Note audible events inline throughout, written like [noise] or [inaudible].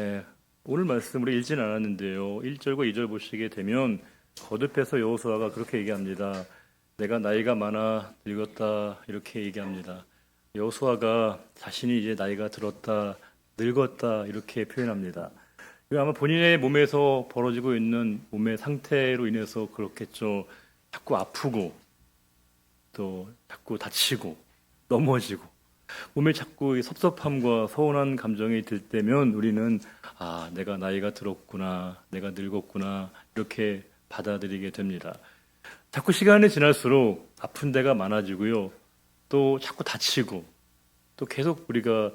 예, 오늘 말씀 우리 읽진 않았는데요. 1절과 2절 보시게 되면 거듭해서 여호수아가 그렇게 얘기합니다. 내가 나이가 많아 늙었다 이렇게 얘기합니다. 여호수아가 자신이 이제 나이가 들었다 늙었다 이렇게 표현합니다. 아마 본인의 몸에서 벌어지고 있는 몸의 상태로 인해서 그렇겠죠. 자꾸 아프고 또 자꾸 다치고 넘어지고 몸에 자꾸 이 섭섭함과 서운한 감정이 들 때면 우리는 아 내가 나이가 들었구나 내가 늙었구나 이렇게 받아들이게 됩니다. 자꾸 시간이 지날수록 아픈 데가 많아지고요. 또 자꾸 다치고 또 계속 우리가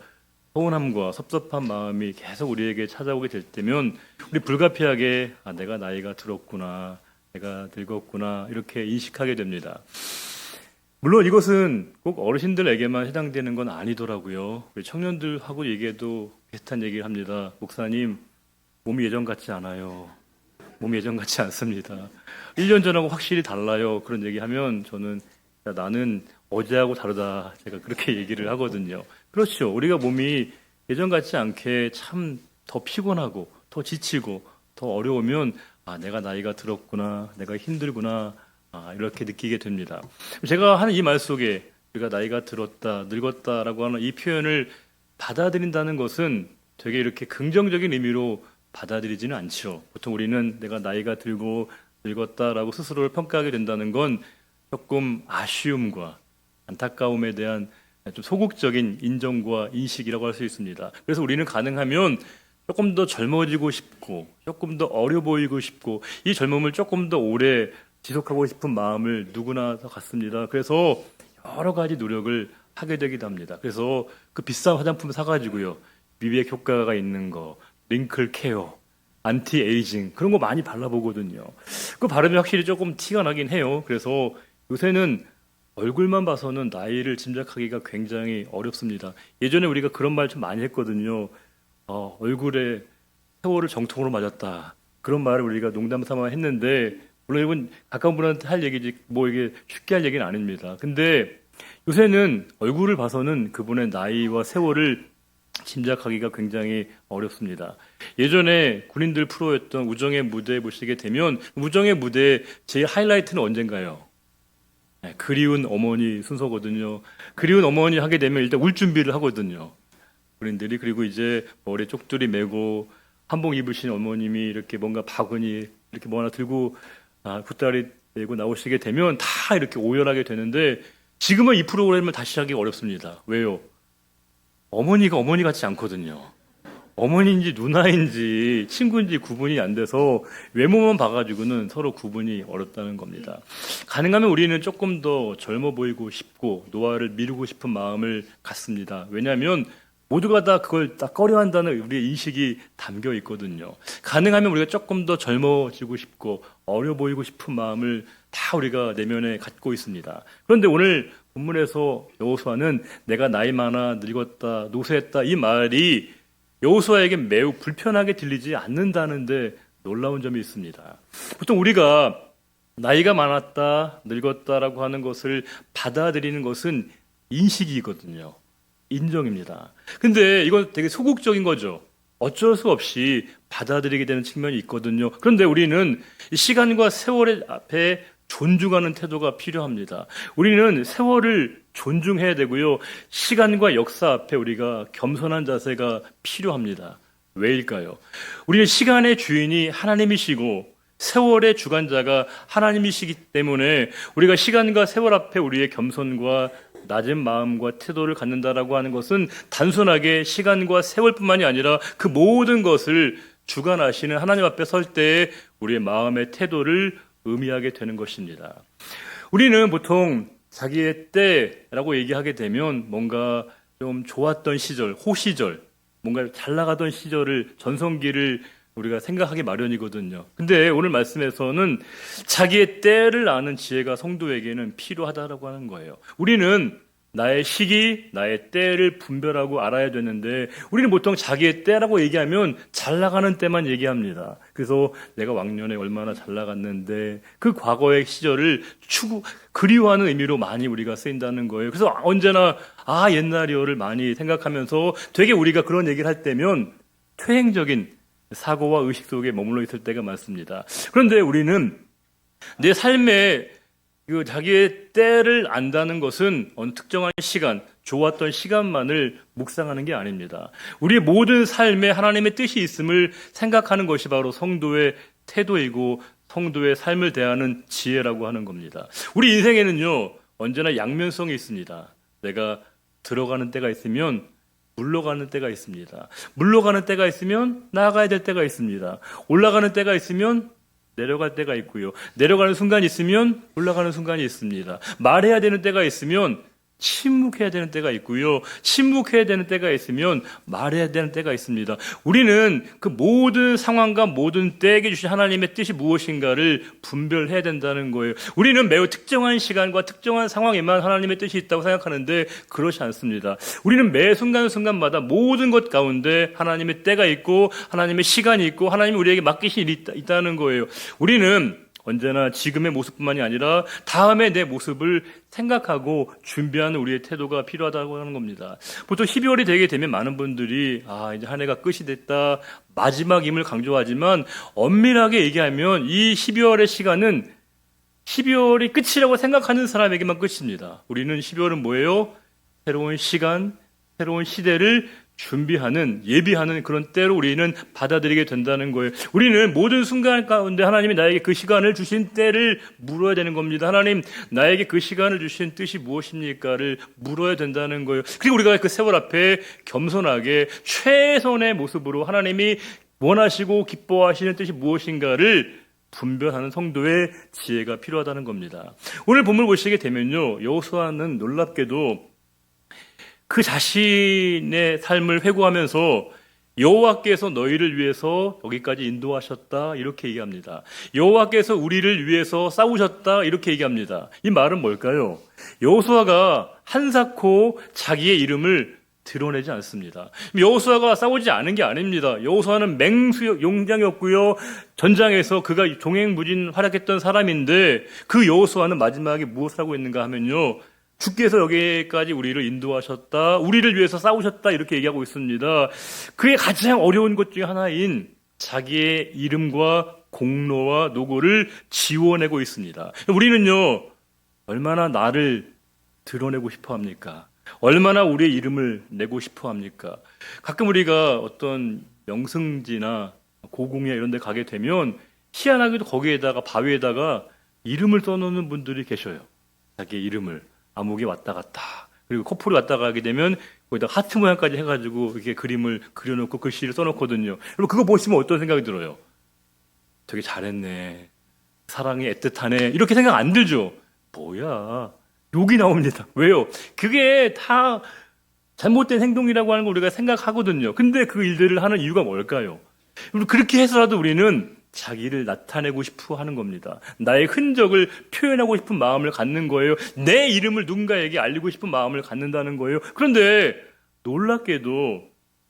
서운함과 섭섭한 마음이 계속 우리에게 찾아오게 될 때면 우리 불가피하게 아 내가 나이가 들었구나 내가 늙었구나 이렇게 인식하게 됩니다. 물론 이것은 꼭 어르신들에게만 해당되는 건 아니더라고요. 청년들하고 얘기해도 비슷한 얘기를 합니다. 목사님, 몸이 예전 같지 않아요. 몸이 예전 같지 않습니다. 1년 전하고 확실히 달라요. 그런 얘기하면 저는 야, 나는 어제하고 다르다. 제가 그렇게 [laughs] 얘기를 하거든요. 그렇죠. 우리가 몸이 예전 같지 않게 참 더 피곤하고 더 지치고 더 어려우면 아, 내가 나이가 들었구나. 내가 힘들구나. 아, 이렇게 느끼게 됩니다. 제가 하는 이 말 속에 우리가 나이가 들었다, 늙었다라고 하는 이 표현을 받아들인다는 것은 되게 이렇게 긍정적인 의미로 받아들이지는 않죠. 보통 우리는 내가 나이가 들고 늙었다라고 스스로를 평가하게 된다는 건 조금 아쉬움과 안타까움에 대한 좀 소극적인 인정과 인식이라고 할 수 있습니다. 그래서 우리는 가능하면 조금 더 젊어지고 싶고 조금 더 어려 보이고 싶고 이 젊음을 조금 더 오래 지속하고 싶은 마음을 누구나 다 갖습니다. 그래서 여러 가지 노력을 하게 되기도 합니다. 그래서 그 비싼 화장품 사가지고요. 미백 효과가 있는 거, 링클 케어, 안티 에이징 그런 거 많이 발라보거든요. 그 바르면 확실히 조금 티가 나긴 해요. 그래서 요새는 얼굴만 봐서는 나이를 짐작하기가 굉장히 어렵습니다. 예전에 우리가 그런 말 좀 많이 했거든요. 어, 얼굴에 세월을 정통으로 맞았다. 그런 말을 우리가 농담 삼아 했는데 물론 이건 가까운 분한테 할 얘기지 뭐 이게 쉽게 할 얘기는 아닙니다. 근데 요새는 얼굴을 봐서는 그분의 나이와 세월을 짐작하기가 굉장히 어렵습니다. 예전에 군인들 프로였던 우정의 무대 보시게 되면 우정의 무대 제일 하이라이트는 언젠가요? 네, 그리운 어머니 순서거든요. 그리운 어머니 하게 되면 일단 울 준비를 하거든요. 군인들이 그리고 이제 머리에 쪽두리 메고 한복 입으신 어머님이 이렇게 뭔가 바구니 이렇게 뭐 하나 들고 아, 굿다리 메고 나오시게 되면 다 이렇게 오열하게 되는데 지금은 이 프로그램을 다시 하기 어렵습니다. 왜요? 어머니가 어머니 같지 않거든요. 어머니인지 누나인지 친구인지 구분이 안 돼서 외모만 봐가지고는 서로 구분이 어렵다는 겁니다. 가능하면 우리는 조금 더 젊어 보이고 싶고 노화를 미루고 싶은 마음을 갖습니다. 왜냐하면 모두가 다 그걸 다 꺼려한다는 우리의 인식이 담겨 있거든요. 가능하면 우리가 조금 더 젊어지고 싶고 어려 보이고 싶은 마음을 다 우리가 내면에 갖고 있습니다. 그런데 오늘 본문에서 여호수아는 내가 나이 많아 늙었다 노쇠했다 이 말이 여호수아에게 매우 불편하게 들리지 않는다는데 놀라운 점이 있습니다. 보통 우리가 나이가 많았다 늙었다라고 하는 것을 받아들이는 것은 인식이거든요. 인정입니다. 근데 이건 되게 소극적인 거죠. 어쩔 수 없이 받아들이게 되는 측면이 있거든요. 그런데 우리는 이 시간과 세월의 앞에 존중하는 태도가 필요합니다. 우리는 세월을 존중해야 되고요. 시간과 역사 앞에 우리가 겸손한 자세가 필요합니다. 왜일까요? 우리는 시간의 주인이 하나님이시고 세월의 주관자가 하나님이시기 때문에 우리가 시간과 세월 앞에 우리의 겸손과 낮은 마음과 태도를 갖는다라고 하는 것은 단순하게 시간과 세월뿐만이 아니라 그 모든 것을 주관하시는 하나님 앞에 설 때에 우리의 마음의 태도를 의미하게 되는 것입니다. 우리는 보통 자기의 때라고 얘기하게 되면 뭔가 좀 좋았던 시절, 호시절, 뭔가 잘 나가던 시절을 전성기를 우리가 생각하기 마련이거든요. 근데 오늘 말씀에서는 자기의 때를 아는 지혜가 성도에게는 필요하다라고 하는 거예요. 우리는 나의 시기, 나의 때를 분별하고 알아야 되는데 우리는 보통 자기의 때라고 얘기하면 잘 나가는 때만 얘기합니다. 그래서 내가 왕년에 얼마나 잘 나갔는데 그 과거의 시절을 추구 그리워하는 의미로 많이 우리가 쓰인다는 거예요. 그래서 언제나 아 옛날이요를 많이 생각하면서 되게 우리가 그런 얘기를 할 때면 퇴행적인 사고와 의식 속에 머물러 있을 때가 많습니다. 그런데 우리는 내 삶에 그 자기의 때를 안다는 것은 어느 특정한 시간, 좋았던 시간만을 묵상하는 게 아닙니다. 우리의 모든 삶에 하나님의 뜻이 있음을 생각하는 것이 바로 성도의 태도이고 성도의 삶을 대하는 지혜라고 하는 겁니다. 우리 인생에는요, 언제나 양면성이 있습니다. 내가 들어가는 때가 있으면 물러가는 때가 있습니다. 물러가는 때가 있으면 나아가야 될 때가 있습니다. 올라가는 때가 있으면 내려갈 때가 있고요. 내려가는 순간이 있으면 올라가는 순간이 있습니다. 말해야 되는 때가 있으면 침묵해야 되는 때가 있고요. 침묵해야 되는 때가 있으면 말해야 되는 때가 있습니다. 우리는 그 모든 상황과 모든 때에게 주신 하나님의 뜻이 무엇인가를 분별해야 된다는 거예요. 우리는 매우 특정한 시간과 특정한 상황에만 하나님의 뜻이 있다고 생각하는데 그렇지 않습니다. 우리는 매 순간순간마다 모든 것 가운데 하나님의 때가 있고 하나님의 시간이 있고 하나님이 우리에게 맡기신 일이 있다, 있다는 거예요. 우리는 언제나 지금의 모습뿐만이 아니라 다음의 내 모습을 생각하고 준비하는 우리의 태도가 필요하다고 하는 겁니다. 보통 12월이 되게 되면 많은 분들이 아 이제 한 해가 끝이 됐다 마지막임을 강조하지만 엄밀하게 얘기하면 이 12월의 시간은 12월이 끝이라고 생각하는 사람에게만 끝입니다. 우리는 12월은 뭐예요? 새로운 시간, 새로운 시대를 준비하는 예비하는 그런 때로 우리는 받아들이게 된다는 거예요. 우리는 모든 순간 가운데 하나님이 나에게 그 시간을 주신 때를 물어야 되는 겁니다. 하나님 나에게 그 시간을 주신 뜻이 무엇입니까를 물어야 된다는 거예요. 그리고 우리가 그 세월 앞에 겸손하게 최선의 모습으로 하나님이 원하시고 기뻐하시는 뜻이 무엇인가를 분별하는 성도의 지혜가 필요하다는 겁니다. 오늘 본문 보시게 되면요. 여호수아는 놀랍게도 그 자신의 삶을 회고하면서 여호와께서 너희를 위해서 여기까지 인도하셨다 이렇게 얘기합니다. 여호와께서 우리를 위해서 싸우셨다 이렇게 얘기합니다. 이 말은 뭘까요? 여호수아가 한사코 자기의 이름을 드러내지 않습니다. 여호수아가 싸우지 않은 게 아닙니다. 여호수아는 맹수 용장이었고요. 전장에서 그가 종횡무진 활약했던 사람인데 그 여호수아는 마지막에 무엇을 하고 있는가 하면요. 주께서 여기까지 우리를 인도하셨다. 우리를 위해서 싸우셨다. 이렇게 얘기하고 있습니다. 그의 가장 어려운 것 중에 하나인 자기의 이름과 공로와 노고를 지워내고 있습니다. 우리는요, 얼마나 나를 드러내고 싶어 합니까? 얼마나 우리의 이름을 내고 싶어 합니까? 가끔 우리가 어떤 명승지나 고궁이나 이런 데 가게 되면 희한하게도 거기에다가 바위에다가 이름을 써놓는 분들이 계셔요. 자기의 이름을. 암흑이 왔다 갔다. 그리고 코뿔이 왔다 가게 되면 거기다 하트 모양까지 해가지고 이렇게 그림을 그려놓고 글씨를 써놓거든요. 여러분 그거 보시면 어떤 생각이 들어요? 되게 잘했네. 사랑이 애틋하네. 이렇게 생각 안 들죠? 뭐야. 욕이 나옵니다. 왜요? 그게 다 잘못된 행동이라고 하는 걸 우리가 생각하거든요. 근데 그 일들을 하는 이유가 뭘까요? 그렇게 해서라도 우리는 자기를 나타내고 싶어 하는 겁니다. 나의 흔적을 표현하고 싶은 마음을 갖는 거예요. 내 이름을 누군가에게 알리고 싶은 마음을 갖는다는 거예요. 그런데 놀랍게도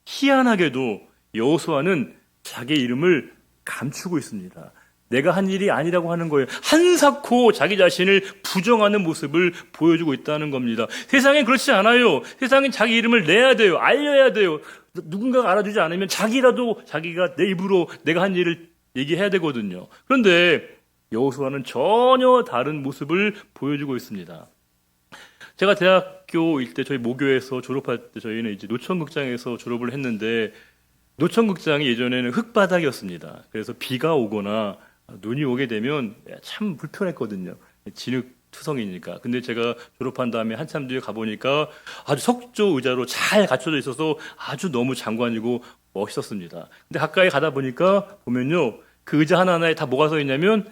희한하게도 여호수아는 자기 이름을 감추고 있습니다. 내가 한 일이 아니라고 하는 거예요. 한사코 자기 자신을 부정하는 모습을 보여주고 있다는 겁니다. 세상엔 그렇지 않아요. 세상엔 자기 이름을 내야 돼요. 알려야 돼요. 누군가가 알아주지 않으면 자기라도 자기가 내 입으로 내가 한 일을 얘기해야 되거든요. 그런데 여호수아는 전혀 다른 모습을 보여주고 있습니다. 제가 대학교일 때 저희 모교에서 졸업할 때 저희는 이제 노천극장에서 졸업을 했는데 노천극장이 예전에는 흙바닥이었습니다. 그래서 비가 오거나 눈이 오게 되면 참 불편했거든요. 진흙 투성이니까. 근데 제가 졸업한 다음에 한참 뒤에 가보니까 아주 석조 의자로 잘 갖춰져 있어서 아주 너무 장관이고 멋있었습니다. 근데 가까이 가다 보니까 보면요. 그 의자 하나하나에 다 뭐가 써 있냐면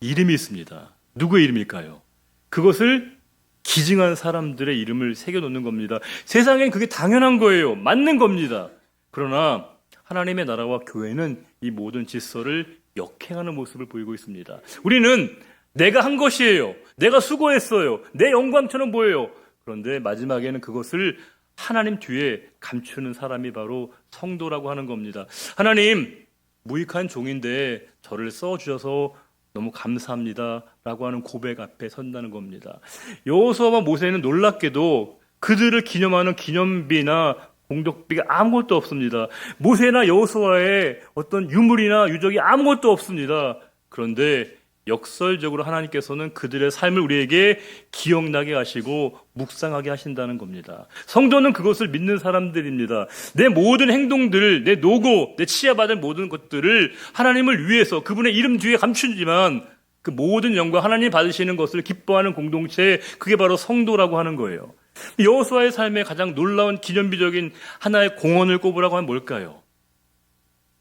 이름이 있습니다. 누구의 이름일까요? 그것을 기증한 사람들의 이름을 새겨놓는 겁니다. 세상엔 그게 당연한 거예요. 맞는 겁니다. 그러나 하나님의 나라와 교회는 이 모든 질서를 역행하는 모습을 보이고 있습니다. 우리는 내가 한 것이에요. 내가 수고했어요. 내 영광처럼 보여요. 그런데 마지막에는 그것을 하나님 뒤에 감추는 사람이 바로 성도라고 하는 겁니다. 하나님, 무익한 종인데 저를 써주셔서 너무 감사합니다. 라고 하는 고백 앞에 선다는 겁니다. 여호수아와 모세는 놀랍게도 그들을 기념하는 기념비나 공덕비가 아무것도 없습니다. 모세나 여호수아의 어떤 유물이나 유적이 아무것도 없습니다. 그런데 역설적으로 하나님께서는 그들의 삶을 우리에게 기억나게 하시고 묵상하게 하신다는 겁니다. 성도는 그것을 믿는 사람들입니다. 내 모든 행동들, 내 노고, 내 치하받은 모든 것들을 하나님을 위해서 그분의 이름 뒤에 감추지만 그 모든 영광 하나님 받으시는 것을 기뻐하는 공동체 그게 바로 성도라고 하는 거예요. 여호수아의 삶에 가장 놀라운 기념비적인 하나의 공헌을 꼽으라고 하면 뭘까요?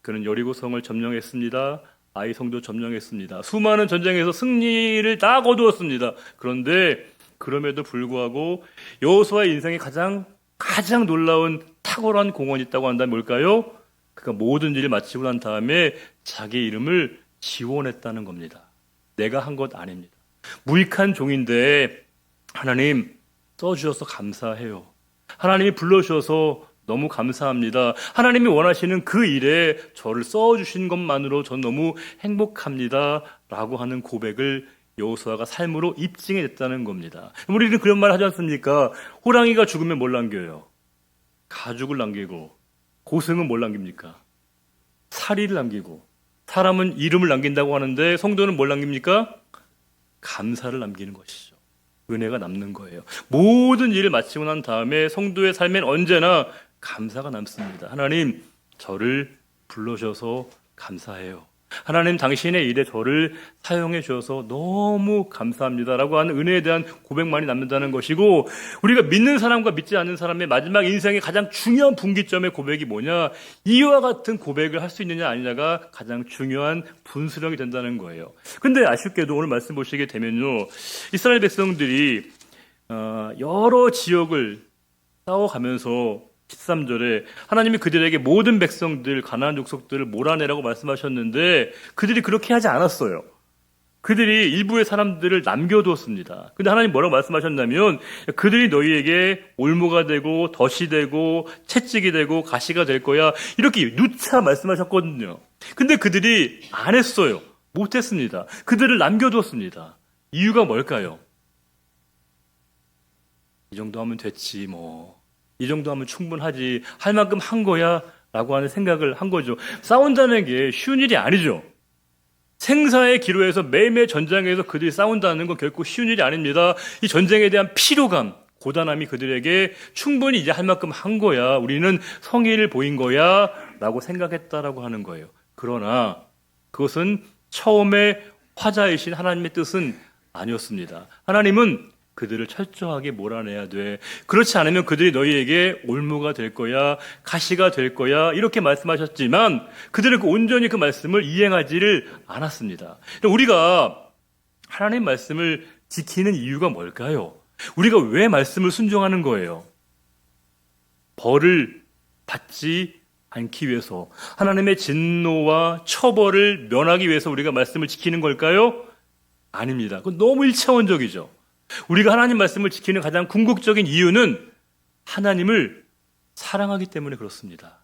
그는 여리고성을 점령했습니다. 아이 성도 점령했습니다. 수많은 전쟁에서 승리를 다 거두었습니다. 그런데 그럼에도 불구하고 여호수아의 인생에 가장 가장 놀라운 탁월한 공헌이 있다고 한다면 뭘까요? 그가 모든 일을 마치고 난 다음에 자기 이름을 지원했다는 겁니다. 내가 한 것 아닙니다. 무익한 종인데 하나님 써주셔서 감사해요. 하나님이 불러주셔서 너무 감사합니다. 하나님이 원하시는 그 일에 저를 써주신 것만으로 전 너무 행복합니다. 라고 하는 고백을 여호수아가 삶으로 입증했다는 겁니다. 우리는 그런 말 하지 않습니까? 호랑이가 죽으면 뭘 남겨요? 가죽을 남기고 고승은 뭘 남깁니까? 사리를 남기고 사람은 이름을 남긴다고 하는데 성도는 뭘 남깁니까? 감사를 남기는 것이죠. 은혜가 남는 거예요. 모든 일을 마치고 난 다음에 성도의 삶엔 언제나 감사가 남습니다. 하나님, 저를 불러주셔서 감사해요. 하나님, 당신의 일에 저를 사용해 주셔서 너무 감사합니다라고 하는 은혜에 대한 고백만이 남는다는 것이고, 우리가 믿는 사람과 믿지 않는 사람의 마지막 인생의 가장 중요한 분기점의 고백이 뭐냐? 이와 같은 고백을 할 수 있느냐 아니냐가 가장 중요한 분수령이 된다는 거예요. 근데 아쉽게도 오늘 말씀 보시게 되면요. 이스라엘 백성들이 어, 여러 지역을 싸워가면서 13절에 하나님이 그들에게 모든 백성들 가나안 족속들을 몰아내라고 말씀하셨는데 그들이 그렇게 하지 않았어요. 그들이 일부의 사람들을 남겨두었습니다. 근데 하나님 뭐라고 말씀하셨냐면 그들이 너희에게 올무가 되고 덫이 되고 채찍이 되고 가시가 될 거야. 이렇게 누차 말씀하셨거든요. 근데 그들이 안 했어요. 못 했습니다. 그들을 남겨두었습니다. 이유가 뭘까요? 이 정도 하면 됐지 뭐. 이 정도 하면 충분하지. 할 만큼 한 거야. 라고 하는 생각을 한 거죠. 싸운다는 게 쉬운 일이 아니죠. 생사의 기로에서 매일매일 전장에서 그들이 싸운다는 건 결코 쉬운 일이 아닙니다. 이 전쟁에 대한 피로감, 고단함이 그들에게 충분히 이제 할 만큼 한 거야. 우리는 성의를 보인 거야. 라고 생각했다라고 하는 거예요. 그러나 그것은 처음에 화자이신 하나님의 뜻은 아니었습니다. 하나님은 그들을 철저하게 몰아내야 돼. 그렇지 않으면 그들이 너희에게 올무가 될 거야, 가시가 될 거야, 이렇게 말씀하셨지만 그들은 그 온전히 그 말씀을 이행하지를 않았습니다. 우리가 하나님 말씀을 지키는 이유가 뭘까요? 우리가 왜 말씀을 순종하는 거예요? 벌을 받지 않기 위해서 하나님의 진노와 처벌을 면하기 위해서 우리가 말씀을 지키는 걸까요? 아닙니다. 그건 너무 일차원적이죠. 우리가 하나님 말씀을 지키는 가장 궁극적인 이유는 하나님을 사랑하기 때문에 그렇습니다.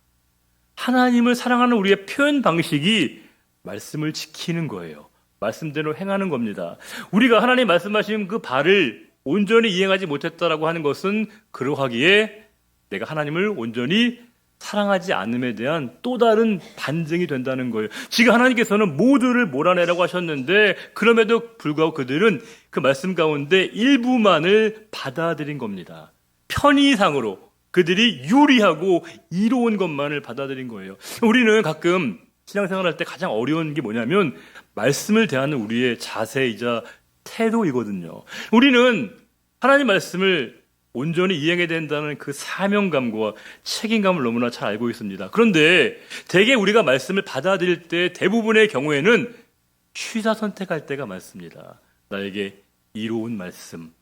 하나님을 사랑하는 우리의 표현 방식이 말씀을 지키는 거예요. 말씀대로 행하는 겁니다. 우리가 하나님 말씀하신 그 발을 온전히 이행하지 못했다라고 하는 것은 그러하기에 내가 하나님을 온전히 사랑하지 않음에 대한 또 다른 반증이 된다는 거예요. 지금 하나님께서는 모두를 몰아내라고 하셨는데 그럼에도 불구하고 그들은 그 말씀 가운데 일부만을 받아들인 겁니다. 편의상으로 그들이 유리하고 이로운 것만을 받아들인 거예요. 우리는 가끔 신앙생활 할 때 가장 어려운 게 뭐냐면 말씀을 대하는 우리의 자세이자 태도이거든요. 우리는 하나님 말씀을 온전히 이행해야 된다는 그 사명감과 책임감을 너무나 잘 알고 있습니다. 그런데 대개 우리가 말씀을 받아들일 때 대부분의 경우에는 취사 선택할 때가 많습니다. 나에게 이로운 말씀,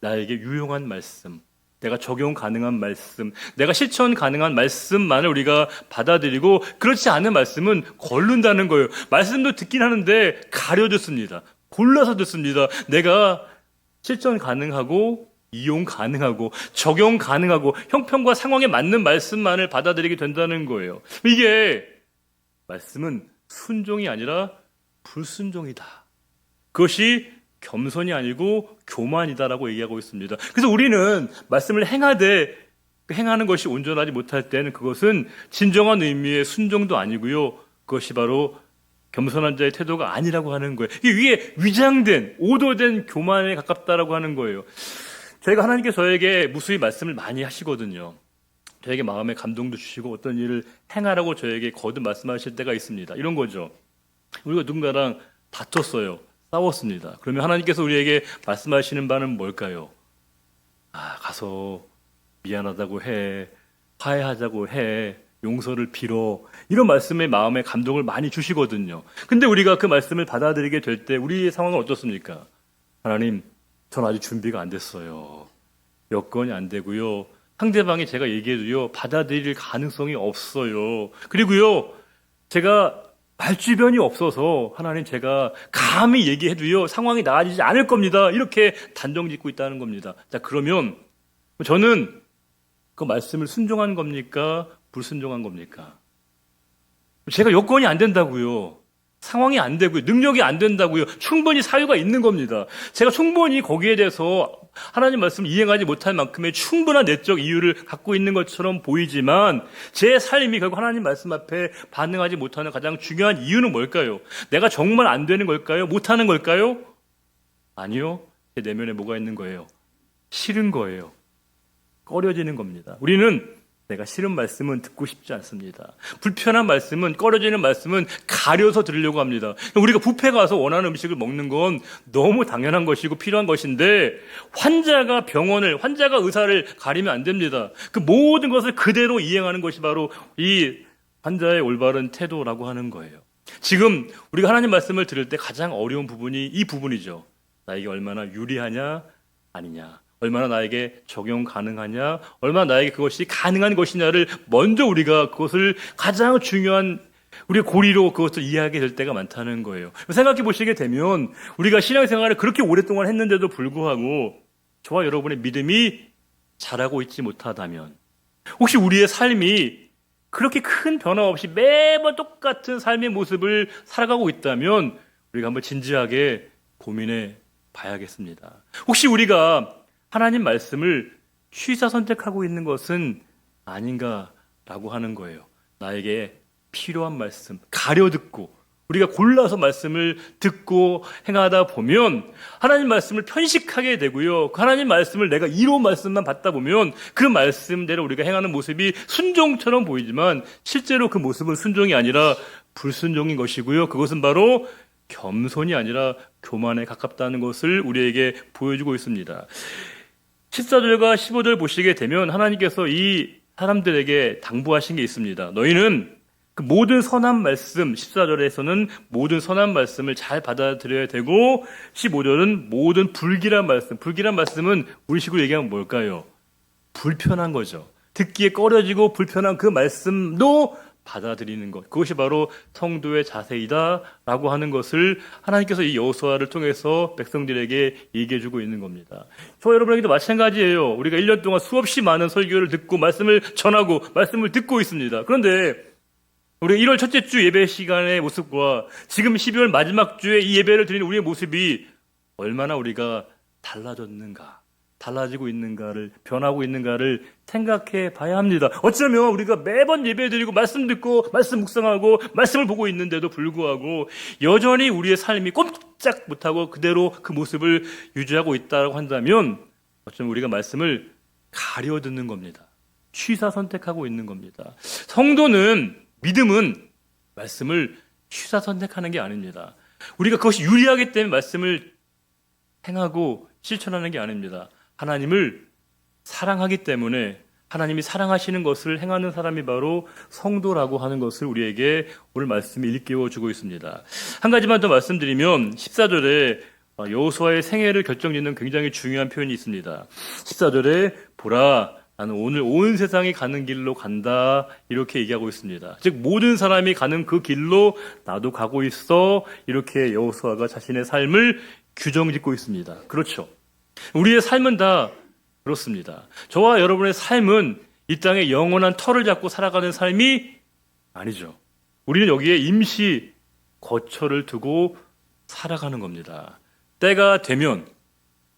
나에게 유용한 말씀, 내가 적용 가능한 말씀, 내가 실천 가능한 말씀만을 우리가 받아들이고 그렇지 않은 말씀은 걸른다는 거예요. 말씀도 듣긴 하는데 가려 듣습니다. 골라서 듣습니다. 내가 실천 가능하고 이용 가능하고 적용 가능하고 형편과 상황에 맞는 말씀만을 받아들이게 된다는 거예요. 이게 말씀은 순종이 아니라 불순종이다. 그것이 겸손이 아니고 교만이다라고 얘기하고 있습니다. 그래서 우리는 말씀을 행하되 행하는 것이 온전하지 못할 때는 그것은 진정한 의미의 순종도 아니고요. 그것이 바로 겸손한 자의 태도가 아니라고 하는 거예요. 이게 위에 위장된 오도된 교만에 가깝다라고 하는 거예요. 저희가 하나님께 저에게 무수히 말씀을 많이 하시거든요. 저에게 마음에 감동도 주시고 어떤 일을 행하라고 저에게 거듭 말씀하실 때가 있습니다. 이런 거죠. 우리가 누군가랑 다퉜어요. 싸웠습니다. 그러면 하나님께서 우리에게 말씀하시는 바는 뭘까요? 아, 가서 미안하다고 해. 화해하자고 해. 용서를 빌어. 이런 말씀에 마음에 감동을 많이 주시거든요. 근데 우리가 그 말씀을 받아들이게 될 때 우리의 상황은 어떻습니까? 하나님, 전 아직 준비가 안 됐어요. 여건이 안 되고요. 상대방이 제가 얘기해도요, 받아들일 가능성이 없어요. 그리고요, 제가 말주변이 없어서 하나님 제가 감히 얘기해도요, 상황이 나아지지 않을 겁니다. 이렇게 단정 짓고 있다는 겁니다. 자, 그러면 저는 그 말씀을 순종한 겁니까? 불순종한 겁니까? 제가 여건이 안 된다고요. 상황이 안 되고요. 능력이 안 된다고요. 충분히 사유가 있는 겁니다. 제가 충분히 거기에 대해서 하나님 말씀을 이행하지 못할 만큼의 충분한 내적 이유를 갖고 있는 것처럼 보이지만 제 삶이 결국 하나님 말씀 앞에 반응하지 못하는 가장 중요한 이유는 뭘까요? 내가 정말 안 되는 걸까요? 못하는 걸까요? 아니요. 제 내면에 뭐가 있는 거예요? 싫은 거예요. 꺼려지는 겁니다. 우리는 내가 싫은 말씀은 듣고 싶지 않습니다. 불편한 말씀은 꺼려지는 말씀은 가려서 들으려고 합니다. 우리가 뷔페가 와서 원하는 음식을 먹는 건 너무 당연한 것이고 필요한 것인데 환자가 병원을 환자가 의사를 가리면 안 됩니다. 그 모든 것을 그대로 이행하는 것이 바로 이 환자의 올바른 태도라고 하는 거예요. 지금 우리가 하나님 말씀을 들을 때 가장 어려운 부분이 이 부분이죠. 나에게 얼마나 유리하냐 아니냐. 얼마나 나에게 적용 가능하냐, 얼마나 나에게 그것이 가능한 것이냐를 먼저 우리가 그것을 가장 중요한 우리의 고리로 그것을 이해하게 될 때가 많다는 거예요. 생각해 보시게 되면 우리가 신앙생활을 그렇게 오랫동안 했는데도 불구하고 저와 여러분의 믿음이 자라고 있지 못하다면 혹시 우리의 삶이 그렇게 큰 변화 없이 매번 똑같은 삶의 모습을 살아가고 있다면 우리가 한번 진지하게 고민해 봐야겠습니다. 혹시 우리가 하나님 말씀을 취사 선택하고 있는 것은 아닌가라고 하는 거예요. 나에게 필요한 말씀, 가려 듣고 우리가 골라서 말씀을 듣고 행하다 보면 하나님 말씀을 편식하게 되고요. 그 하나님 말씀을 내가 이로 말씀만 받다 보면 그 말씀대로 우리가 행하는 모습이 순종처럼 보이지만 실제로 그 모습은 순종이 아니라 불순종인 것이고요. 그것은 바로 겸손이 아니라 교만에 가깝다는 것을 우리에게 보여주고 있습니다. 14절과 15절 보시게 되면 하나님께서 이 사람들에게 당부하신 게 있습니다. 너희는 그 모든 선한 말씀, 14절에서는 모든 선한 말씀을 잘 받아들여야 되고, 15절은 모든 불길한 말씀, 불길한 말씀은 우리 식으로 얘기하면 뭘까요? 불편한 거죠. 듣기에 꺼려지고 불편한 그 말씀도 받아들이는 것. 그것이 바로 성도의 자세이다라고 하는 것을 하나님께서 이 여호수아를 통해서 백성들에게 얘기해 주고 있는 겁니다. 저 여러분에게도 마찬가지예요. 우리가 1년 동안 수없이 많은 설교를 듣고 말씀을 전하고 말씀을 듣고 있습니다. 그런데 우리 1월 첫째 주 예배 시간의 모습과 지금 12월 마지막 주에 이 예배를 드리는 우리의 모습이 얼마나 우리가 달라졌는가? 달라지고 있는가를 변하고 있는가를 생각해 봐야 합니다. 어쩌면 우리가 매번 예배드리고 말씀 듣고 말씀 묵상하고 말씀을 보고 있는데도 불구하고 여전히 우리의 삶이 꼼짝 못하고 그대로 그 모습을 유지하고 있다고 한다면 어쩌면 우리가 말씀을 가려 듣는 겁니다. 취사 선택하고 있는 겁니다. 성도는 믿음은 말씀을 취사 선택하는 게 아닙니다. 우리가 그것이 유리하기 때문에 말씀을 행하고 실천하는 게 아닙니다. 하나님을 사랑하기 때문에 하나님이 사랑하시는 것을 행하는 사람이 바로 성도라고 하는 것을 우리에게 오늘 말씀이 일깨워 주고 있습니다. 한 가지만 더 말씀드리면 14절에 여호수아의 생애를 결정짓는 굉장히 중요한 표현이 있습니다. 14절에 보라 나는 오늘 온 세상이 가는 길로 간다 이렇게 얘기하고 있습니다. 즉 모든 사람이 가는 그 길로 나도 가고 있어 이렇게 여호수아가 자신의 삶을 규정짓고 있습니다. 그렇죠. 우리의 삶은 다 그렇습니다. 저와 여러분의 삶은 이 땅에 영원한 터를 잡고 살아가는 삶이 아니죠. 우리는 여기에 임시 거처를 두고 살아가는 겁니다. 때가 되면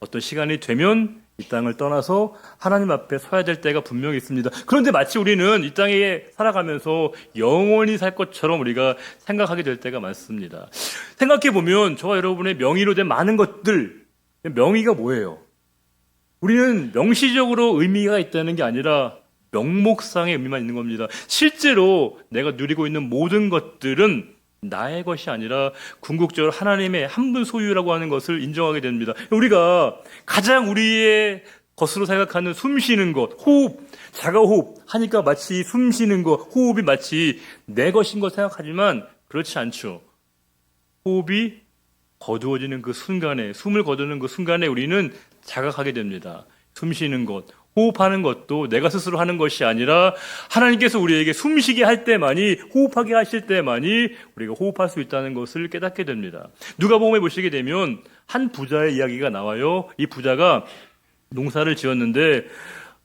어떤 시간이 되면 이 땅을 떠나서 하나님 앞에 서야 될 때가 분명히 있습니다. 그런데 마치 우리는 이 땅에 살아가면서 영원히 살 것처럼 우리가 생각하게 될 때가 많습니다. 생각해 보면 저와 여러분의 명의로 된 많은 것들, 명의가 뭐예요? 우리는 명시적으로 의미가 있다는 게 아니라 명목상의 의미만 있는 겁니다. 실제로 내가 누리고 있는 모든 것들은 나의 것이 아니라 궁극적으로 하나님의 한 분 소유라고 하는 것을 인정하게 됩니다. 우리가 가장 우리의 것으로 생각하는 숨 쉬는 것, 호흡, 자가호흡 하니까 마치 숨 쉬는 것, 호흡이 마치 내 것인 것 생각하지만 그렇지 않죠. 호흡이 거두어지는 그 순간에, 숨을 거두는 그 순간에 우리는 자각하게 됩니다. 숨 쉬는 것, 호흡하는 것도 내가 스스로 하는 것이 아니라 하나님께서 우리에게 숨쉬게 할 때만이 호흡하게 하실 때만이 우리가 호흡할 수 있다는 것을 깨닫게 됩니다. 누가복음에 보시게 되면 한 부자의 이야기가 나와요. 이 부자가 농사를 지었는데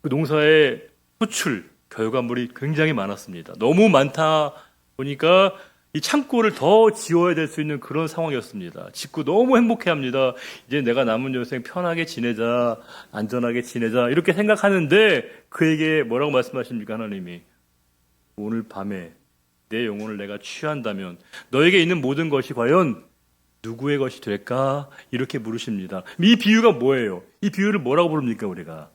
그 농사의 수출 결과물이 굉장히 많았습니다. 너무 많다 보니까 이 창고를 더 지어야 될 수 있는 그런 상황이었습니다. 짓고 너무 행복해 합니다. 이제 내가 남은 여생 편하게 지내자, 안전하게 지내자 이렇게 생각하는데 그에게 뭐라고 말씀하십니까 하나님이 오늘 밤에 내 영혼을 내가 취한다면 너에게 있는 모든 것이 과연 누구의 것이 될까 이렇게 물으십니다. 이 비유가 뭐예요? 이 비유를 뭐라고 부릅니까 우리가?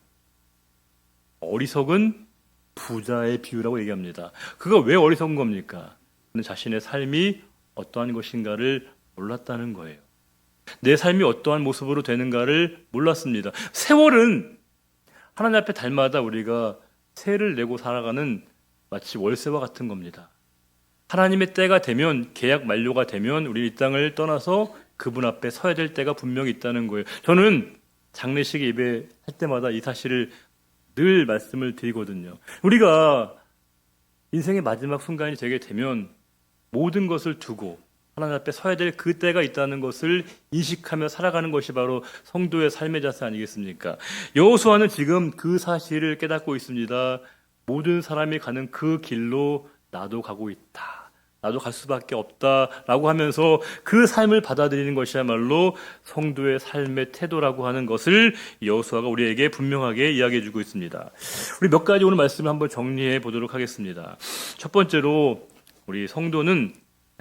어리석은 부자의 비유라고 얘기합니다. 그가 왜 어리석은 겁니까? 자신의 삶이 어떠한 것인가를 몰랐다는 거예요. 내 삶이 어떠한 모습으로 되는가를 몰랐습니다. 세월은 하나님 앞에 달마다 우리가 세를 내고 살아가는 마치 월세와 같은 겁니다. 하나님의 때가 되면 계약 만료가 되면 우리 이 땅을 떠나서 그분 앞에 서야 될 때가 분명히 있다는 거예요. 저는 장례식 예배 할 때마다 이 사실을 늘 말씀을 드리거든요. 우리가 인생의 마지막 순간이 되게 되면 모든 것을 두고 하나님 앞에 서야 될 그 때가 있다는 것을 인식하며 살아가는 것이 바로 성도의 삶의 자세 아니겠습니까? 여호수아는 지금 그 사실을 깨닫고 있습니다. 모든 사람이 가는 그 길로 나도 가고 있다. 나도 갈 수밖에 없다라고 하면서 그 삶을 받아들이는 것이야말로 성도의 삶의 태도라고 하는 것을 여호수아가 우리에게 분명하게 이야기해 주고 있습니다. 우리 몇 가지 오늘 말씀을 한번 정리해 보도록 하겠습니다. 첫 번째로 우리 성도는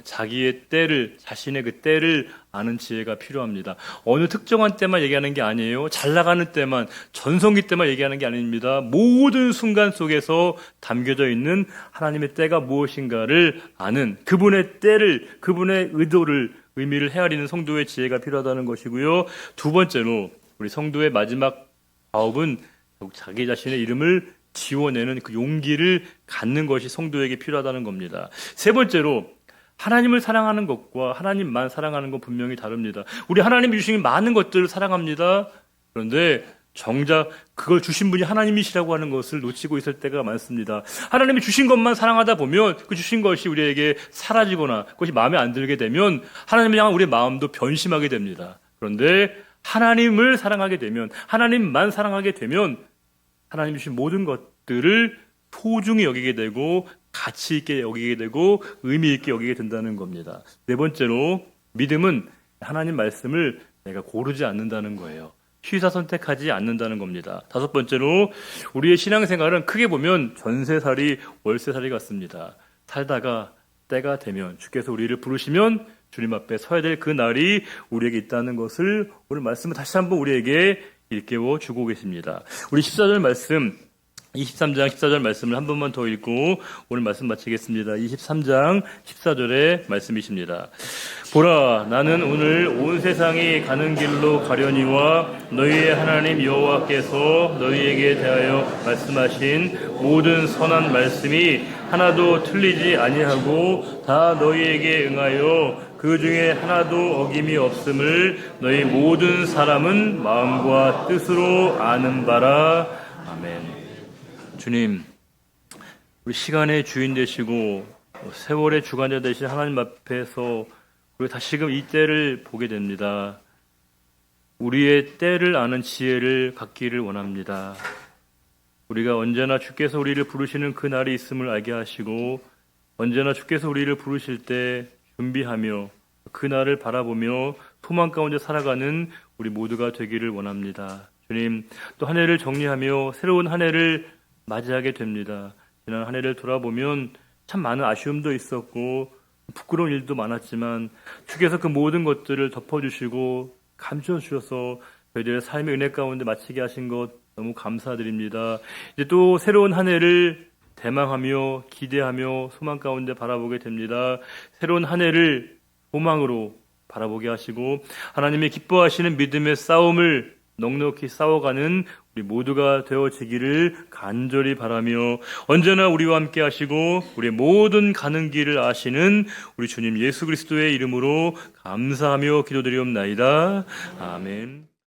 자기의 때를 자신의 그 때를 아는 지혜가 필요합니다. 어느 특정한 때만 얘기하는 게 아니에요. 잘 나가는 때만 전성기 때만 얘기하는 게 아닙니다. 모든 순간 속에서 담겨져 있는 하나님의 때가 무엇인가를 아는 그분의 때를 그분의 의도를 의미를 헤아리는 성도의 지혜가 필요하다는 것이고요. 두 번째로 우리 성도의 마지막 결국 자기 자신의 이름을 지워내는 그 용기를 갖는 것이 성도에게 필요하다는 겁니다. 세 번째로 하나님을 사랑하는 것과 하나님만 사랑하는 건 분명히 다릅니다. 우리 하나님이 주신 많은 것들을 사랑합니다. 그런데 정작 그걸 주신 분이 하나님이시라고 하는 것을 놓치고 있을 때가 많습니다. 하나님이 주신 것만 사랑하다 보면 그 주신 것이 우리에게 사라지거나 그것이 마음에 안 들게 되면 하나님을 향한 우리의 마음도 변심하게 됩니다. 그런데 하나님을 사랑하게 되면 하나님만 사랑하게 되면 하나님 주신 모든 것들을 소중히 여기게 되고 가치 있게 여기게 되고 의미 있게 여기게 된다는 겁니다. 네 번째로 믿음은 하나님 말씀을 내가 고르지 않는다는 거예요. 취사 선택하지 않는다는 겁니다. 다섯 번째로 우리의 신앙생활은 크게 보면 전세살이 월세살이 같습니다. 살다가 때가 되면 주께서 우리를 부르시면 주님 앞에 서야 될 그 날이 우리에게 있다는 것을 오늘 말씀을 다시 한번 우리에게 일깨워 주고 계십니다. 우리 14절 말씀 23장 14절 말씀을 한 번만 더 읽고 오늘 말씀 마치겠습니다. 23장 14절의 말씀이십니다. 보라 나는 오늘 온 세상이 가는 길로 가려니와 너희의 하나님 여호와께서 너희에게 대하여 말씀하신 모든 선한 말씀이 하나도 틀리지 아니하고 다 너희에게 응하여 그 중에 하나도 어김이 없음을 너희 모든 사람은 마음과 뜻으로 아는 바라 아멘. 주님, 우리 시간의 주인 되시고 세월의 주관자 되신 하나님 앞에서 우리 다시금 이 때를 보게 됩니다. 우리의 때를 아는 지혜를 갖기를 원합니다. 우리가 언제나 주께서 우리를 부르시는 그 날이 있음을 알게 하시고 언제나 주께서 우리를 부르실 때 준비하며 그 날을 바라보며 소망 가운데 살아가는 우리 모두가 되기를 원합니다. 주님 또 한 해를 정리하며 새로운 한 해를 맞이하게 됩니다. 지난 한 해를 돌아보면 참 많은 아쉬움도 있었고 부끄러운 일도 많았지만 주께서 그 모든 것들을 덮어주시고 감춰 주셔서 저희들의 삶의 은혜 가운데 마치게 하신 것 너무 감사드립니다. 이제 또 새로운 한 해를 대망하며 기대하며 소망 가운데 바라보게 됩니다. 새로운 한 해를 소망으로 바라보게 하시고 하나님의 기뻐하시는 믿음의 싸움을 넉넉히 싸워가는 우리 모두가 되어지기를 간절히 바라며 언제나 우리와 함께 하시고 우리의 모든 가는 길을 아시는 우리 주님 예수 그리스도의 이름으로 감사하며 기도드리옵나이다. 아멘.